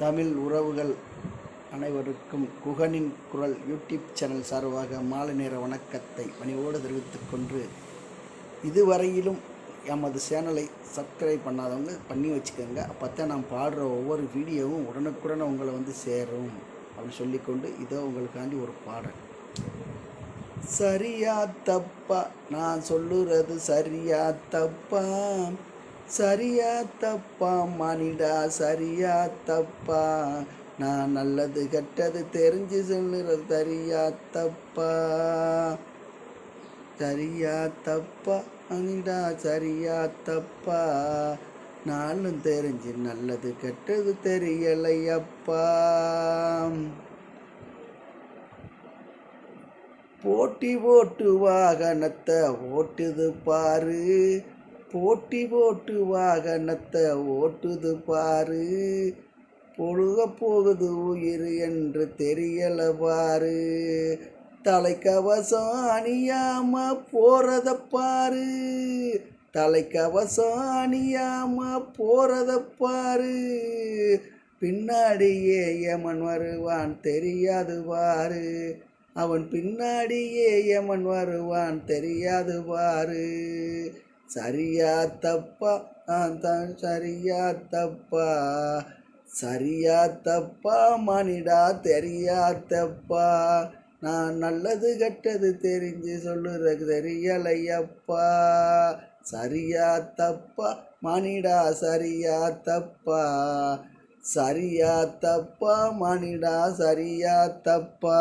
தமிழ் உறவுகள் அனைவருக்கும் குகனின் குரல் யூடியூப் சேனல் சார்பாக மாலை நேர வணக்கத்தை பணியோடு தெரிவித்துக் கொண்டு இதுவரையிலும் எமது சேனலை சப்ஸ்கிரைப் பண்ணாதவங்க பண்ணி வச்சுக்கோங்க. அப்போ தான் நான் பாடுற ஒவ்வொரு வீடியோவும் உடனுக்குடன் உங்களை வந்து சேரும் அப்படின்னு சொல்லிக்கொண்டு இதோ உங்களுக்காண்டி ஒரு பாடல். சரியா தப்பா நான் சொல்லுறது சரியா தப்பா சரியா தப்பா மானிடா சரியா தப்பா நான் நல்லது கெட்டது தெரிஞ்சு சொல்லுறது சரியா தப்பா சரியா தப்பா மானிடா சரியா தப்பா நானும் தெரிஞ்சு நல்லது கெட்டது தெரியலையப்பா. போட்டி ஓட்டு வாகனத்தை ஓட்டுது பாரு. போட்டி போட்டு வாகனத்தை ஓட்டுது பாரு. பொழுக போகுது உயிர் என்று தெரியல பாரு. தலைக்கவசம் அணியாம போறத பாரு. தலைக்கவசம் அணியாம போறத பாரு. பின்னாடியே யமன் வருவான் தெரியாது பாரு. அவன் பின்னாடியே யமன் வருவான் தெரியாது பாரு. சரியா தப்பா நான் தான் சரியா தப்பா சரியா தப்பா மனிடா தெரியா தப்பா நான் நல்லது கெட்டது தெரிஞ்சு சொல்லுறது தெரியலையப்பா. சரியா தப்பா மனிடா சரியா தப்பா சரியா தப்பா மனிடா சரியா தப்பா